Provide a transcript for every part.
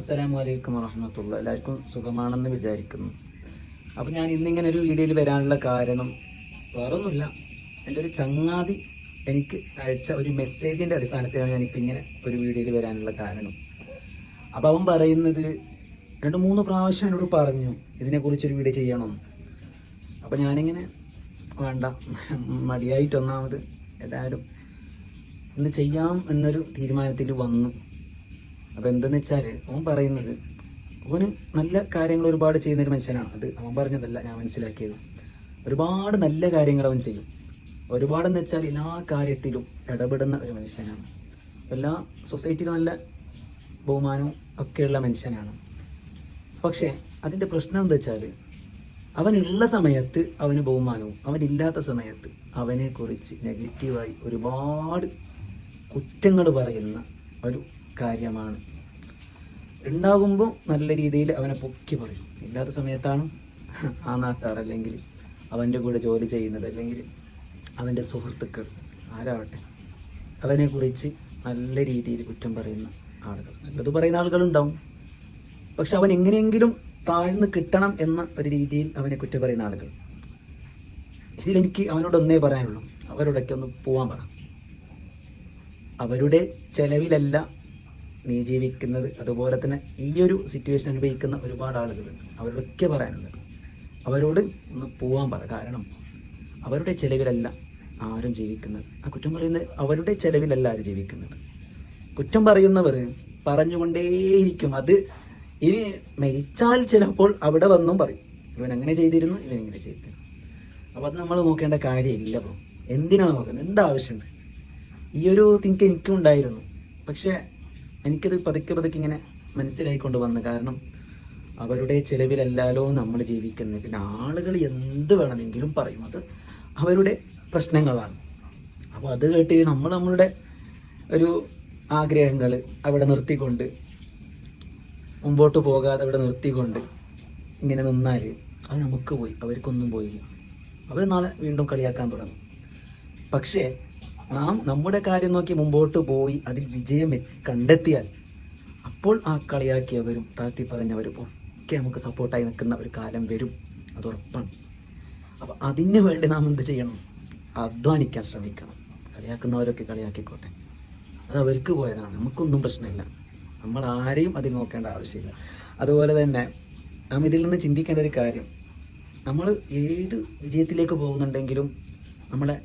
അസ്സലാമു അലൈക്കും വറഹമത്തുള്ള എല്ലാവർക്കും സുഖമാണെന്ന് വിചാരിക്കുന്നു. അപ്പോൾ ഞാൻ ഇന്നിങ്ങനെ ഒരു വീഡിയോയിൽ വരാനുള്ള കാരണം വേറൊന്നുമില്ല. എന്റെ ഒരു ചങ്ങാതി എനിക്ക് അയച്ച ഒരു മെസ്സേജിന്റെ അടിസ്ഥാനത്തിലാണ് ഞാനിപ്പോൾ ഇങ്ങനെ ഒരു വീഡിയോയിൽ വരാനുള്ള കാരണം. അപ്പോൾ അവൻ പറയുന്നത് രണ്ട് മൂന്ന് പ്രാവശ്യം എന്നോട് പറഞ്ഞു ഇതിനെക്കുറിച്ചൊരു വീഡിയോ ചെയ്യണം അപ്പോൾ ഞാനിങ്ങനെ വേണ്ട മടിയായിട്ടൊന്നാമത് ഏതായാലും ഇന്ന് ചെയ്യാം എന്നൊരു തീരുമാനത്തിൽ വന്നു. അപ്പോൾ എന്തെന്ന് വെച്ചാൽ അവൻ പറയുന്നത് അവന് നല്ല കാര്യങ്ങൾ ഒരുപാട് ചെയ്യുന്ന ഒരു മനുഷ്യനാണ്. അത് അവൻ പറഞ്ഞതല്ല ഞാൻ മനസ്സിലാക്കിയത്. ഒരുപാട് നല്ല കാര്യങ്ങൾ അവൻ ചെയ്യും. ഒരുപാടെന്ന് വെച്ചാൽ എല്ലാ കാര്യത്തിലും ഇടപെടുന്ന ഒരു മനുഷ്യനാണ്. എല്ലാ സൊസൈറ്റിയിലും നല്ല ബഹുമാനവും ഒക്കെയുള്ള മനുഷ്യനാണ്. പക്ഷേ അതിന്റെ പ്രശ്നം എന്താ വെച്ചാൽ അവനുള്ള സമയത്ത് അവന് ബഹുമാനവും അവനില്ലാത്ത സമയത്ത് അവനെക്കുറിച്ച് നെഗറ്റീവായി ഒരുപാട് കുറ്റങ്ങൾ പറയുന്ന ഒരു കാര്യമാണ്. ഉണ്ടാകുമ്പോൾ നല്ല രീതിയിൽ അവനെ പൊക്കി പറയും. ഇല്ലാത്ത സമയത്താണ് ആ നാട്ടാർ അല്ലെങ്കിൽ അവന്റെ കൂടെ ജോലി ചെയ്യുന്നത് അല്ലെങ്കിൽ അവന്റെ സുഹൃത്തുക്കൾ ആരാവട്ടെ അവനെക്കുറിച്ച് നല്ല രീതിയിൽ കുറ്റം പറയുന്ന ആളുകൾ. നല്ലത് പറയുന്ന ആളുകളുണ്ടാവും. പക്ഷെ അവൻ എങ്ങനെയെങ്കിലും താഴ്ന്ന് കിട്ടണം എന്ന ഒരു രീതിയിൽ അവനെ കുറ്റം പറയുന്ന ആളുകൾ. ഇതിലെനിക്ക് അവനോട് ഒന്നേ പറയാനുള്ളൂ. അവരോടൊക്കെ ഒന്ന് പോവാൻ പറ. അവരുടെ ചെലവിലല്ല നീ ജീവിക്കുന്നത്. അതുപോലെ തന്നെ ഈ ഒരു സിറ്റുവേഷൻ അനുഭവിക്കുന്ന ഒരുപാട് ആളുകളുണ്ട് അവരോടൊക്കെ പറയാനുള്ളത് അവരോട് ഒന്ന് പോവാൻ പറ. കാരണം അവരുടെ ചെലവിലല്ല ആരും ജീവിക്കുന്നത്. ആ കുറ്റം പറയുന്നത് അവരുടെ ചെലവിലല്ല ആരും ജീവിക്കുന്നത്. കുറ്റം പറയുന്നവർ പറഞ്ഞുകൊണ്ടേയിരിക്കും. അത് ഇനി മരിച്ചാൽ ചിലപ്പോൾ അവിടെ വന്നും പറയും. ഇവൻ അങ്ങനെ ചെയ്തിരുന്നു ഇവൻ ഇങ്ങനെ ചെയ്തിരുന്നു. അപ്പോൾ അത് നമ്മൾ നോക്കേണ്ട കാര്യമില്ല അപ്പോൾ എന്തിനാണ് നോക്കുന്നത്? എന്താവശ്യമുണ്ട് ഈ ഒരു തിങ്ക് എനിക്കും ഉണ്ടായിരുന്നു. പക്ഷേ എനിക്കത് പതുക്കെ പതുക്കെ ഇങ്ങനെ മനസ്സിലായിക്കൊണ്ട് വന്നു കാരണം അവരുടെ ചിലവിലല്ലാലോ നമ്മൾ ജീവിക്കുന്നത്. പിന്നെ ആളുകൾ എന്ത് വേണമെങ്കിലും പറയും. അത് അവരുടെ പ്രശ്നങ്ങളാണ്. അപ്പോൾ അത് കേട്ട് നമ്മൾ നമ്മളുടെ ഒരു ആഗ്രഹങ്ങൾ അവിടെ നിർത്തിക്കൊണ്ട് മുമ്പോട്ട് പോകാതെ അവിടെ നിർത്തിക്കൊണ്ട് ഇങ്ങനെ നിന്നാൽ അത് നമുക്ക് പോയി. അവർക്കൊന്നും പോയില്ല. അവർ നാളെ വീണ്ടും കളിയാക്കാൻ തുടങ്ങും. പക്ഷേ നാം നമ്മുടെ കാര്യം നോക്കി മുമ്പോട്ട് പോയി അതിൽ വിജയം കണ്ടെത്തിയാൽ അപ്പോൾ ആ കളിയാക്കിയവരും താഴ്ത്തി പറഞ്ഞവരും ഒക്കെ നമുക്ക് സപ്പോർട്ടായി നിൽക്കുന്ന ഒരു കാലം വരും. അത് ഉറപ്പാണ്. അപ്പൊ അതിന് വേണ്ടി നാം എന്ത് ചെയ്യണം? അധ്വാനിക്കാൻ ശ്രമിക്കണം. കളിയാക്കുന്നവരൊക്കെ കളിയാക്കിക്കോട്ടെ. അത് അവർക്ക് പോയതാണ്. നമുക്കൊന്നും പ്രശ്നമില്ല. നമ്മൾ ആരെയും അതിൽ നോക്കേണ്ട ആവശ്യമില്ല. അതുപോലെ തന്നെ നാം ഇതിൽ നിന്ന് ചിന്തിക്കേണ്ട ഒരു കാര്യം. നമ്മൾ ഏത് വിജയത്തിലേക്ക് പോകുന്നുണ്ടെങ്കിലും നമ്മളെ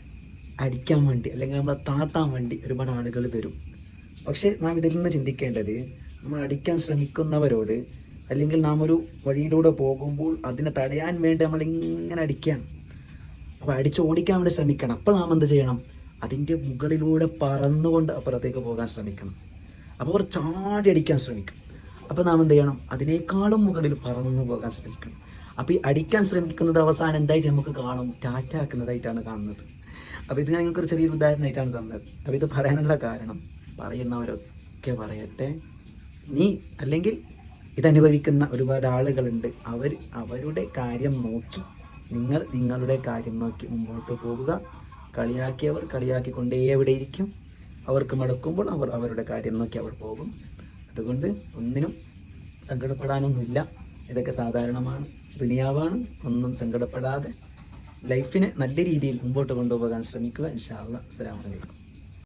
അടിക്കാൻ വേണ്ടി അല്ലെങ്കിൽ നമ്മളെ താത്താൻ വേണ്ടി ഒരുപാട് ആളുകൾ വരും. പക്ഷേ നാം ഇതിൽ നിന്ന് ചിന്തിക്കേണ്ടത് നമ്മൾ അടിക്കാൻ ശ്രമിക്കുന്നവരോട് അല്ലെങ്കിൽ നാം ഒരു വഴിയിലൂടെ പോകുമ്പോൾ അതിനെ തടയാൻ വേണ്ടി നമ്മൾ ഇങ്ങനെ അടിക്കുകയാണ്. അപ്പോൾ അടിച്ച് ഓടിക്കാൻ വേണ്ടി ശ്രമിക്കണം. അപ്പോൾ നാം എന്ത് ചെയ്യണം? അതിന്റെ മുകളിലൂടെ പറന്നുകൊണ്ട് അപ്പുറത്തേക്ക് പോകാൻ ശ്രമിക്കണം. അപ്പോൾ അവർ ചാടി അടിക്കാൻ ശ്രമിക്കും. അപ്പോൾ നാം എന്ത് ചെയ്യണം? അതിനേക്കാളും മുകളിൽ പറന്നു പോകാൻ ശ്രമിക്കണം. അപ്പോൾ ഈ അടിക്കാൻ ശ്രമിക്കുന്നത് അവസാനം എന്തായിട്ട് നമുക്ക് കാണും? ടാറ്റാക്കുന്നതായിട്ടാണ് കാണുന്നത്. അപ്പോൾ ഇത് ഞാൻ നിങ്ങൾക്ക് ഒരു ചെറിയൊരു ഉദാഹരണമായിട്ടാണ് തന്നത്. അപ്പോൾ ഇത് പറയാനുള്ള കാരണം പറയുന്നവരൊക്കെ പറയട്ടെ. നീ അല്ലെങ്കിൽ ഇതനുഭവിക്കുന്ന ഒരുപാട് ആളുകളുണ്ട്. അവർ അവരുടെ കാര്യം നോക്കി. നിങ്ങൾ നിങ്ങളുടെ കാര്യം നോക്കി മുമ്പോട്ട് പോകുക. കളിയാക്കിയവർ കളിയാക്കിക്കൊണ്ടേ എവിടെയിരിക്കും അവർക്ക് മടക്കുമ്പോൾ അവർ അവരുടെ കാര്യം നോക്കി അവർ പോകും. അതുകൊണ്ട് ഒന്നിനും സങ്കടപ്പെടാനൊന്നുമില്ല. ഇതൊക്കെ സാധാരണമാണ്. ദുനിയാവാണ്. ഒന്നും സങ്കടപ്പെടാതെ ലൈഫിനെ നല്ല രീതിയിൽ മുമ്പോട്ട് കൊണ്ടുപോകാൻ ശ്രമിക്കുക. ഇൻഷാ അല്ലാ അസ്സലാമു അലൈക്കും.